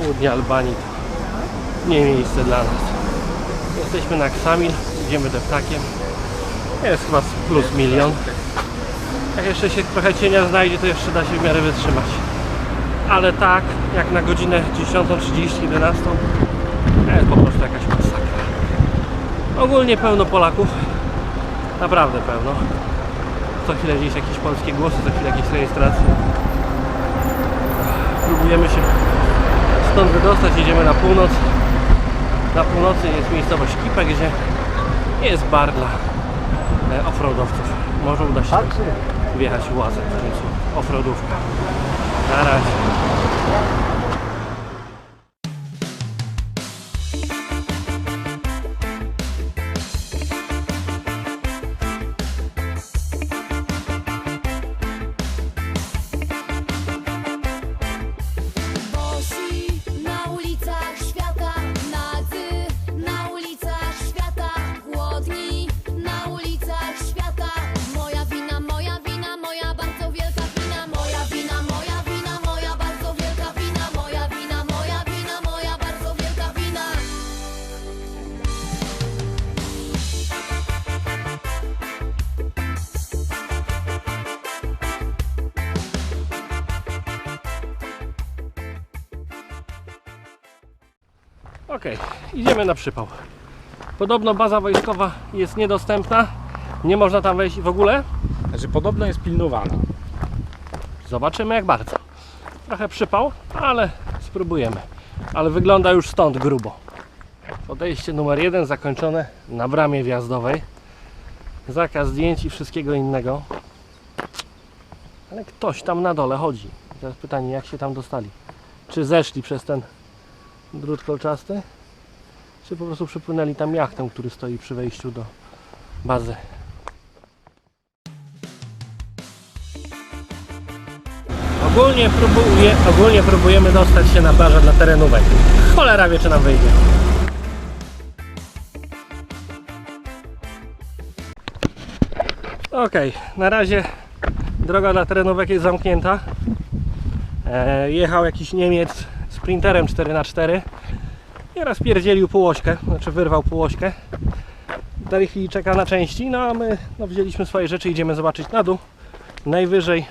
południe Albanii nie miejsce dla nas. Jesteśmy na Ksamil, idziemy deptakiem. Jest chyba plus milion. Jak jeszcze się trochę cienia znajdzie, to jeszcze da się w miarę wytrzymać. Ale tak, jak na godzinę 10.30, 11, jest po prostu jakaś masakra. Ogólnie pełno Polaków. Naprawdę pełno. Co chwilę gdzieś jakieś polskie głosy, co chwilę jakieś rejestracje. Próbujemy się stąd wydostać, idziemy na północ. Na północy jest miejscowość Kipe, gdzie jest bar dla e, offroadowców. Może uda się wjechać łazem w końcu. Offroadówka. Na razie. Okej, idziemy na przypał. Podobno baza wojskowa jest niedostępna. Nie można tam wejść w ogóle. Znaczy podobno jest pilnowana. Zobaczymy jak bardzo. Trochę przypał, ale spróbujemy. Ale wygląda już stąd grubo. Podejście numer jeden zakończone na bramie wjazdowej. Zakaz zdjęć i wszystkiego innego. Ale ktoś tam na dole chodzi. Teraz pytanie, jak się tam dostali? Czy zeszli przez ten drut kolczasty? Czy po prostu przypłynęli tam jachtem, który stoi przy wejściu do bazy? Ogólnie, próbuje, ogólnie próbujemy dostać się na plażę dla terenówek. Cholera wie, czy nam wyjdzie. Okej, na razie droga dla terenówek jest zamknięta. E, jechał jakiś Niemiec sprinterem 4x4 i rozpierdzielił półośkę, znaczy wyrwał półośkę. W tej chwili czeka na części, no a my no, wzięliśmy swoje rzeczy, idziemy zobaczyć na dół. Najwyżej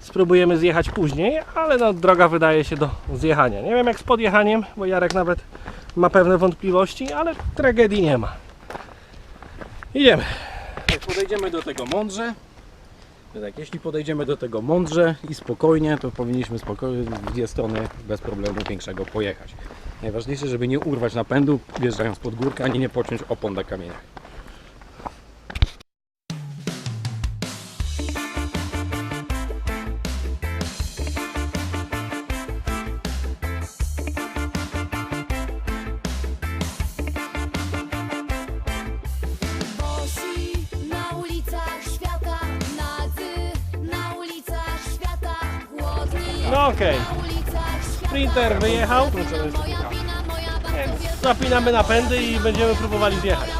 spróbujemy zjechać później, ale no, droga wydaje się do zjechania. Nie wiem jak z podjechaniem, bo Jarek nawet ma pewne wątpliwości, ale tragedii nie ma. Idziemy. Podejdziemy do tego mądrze, tak, jeśli podejdziemy do tego mądrze i spokojnie, to powinniśmy spokojnie w dwie strony bez problemu większego pojechać. Najważniejsze, żeby nie urwać napędu wjeżdżając pod górkę, ani nie pociąć opon na kamieniach. No okej. Sprinter wyjechał. Zapinamy napędy i będziemy próbowali zjechać.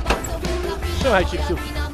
Trzymajcie kciuki.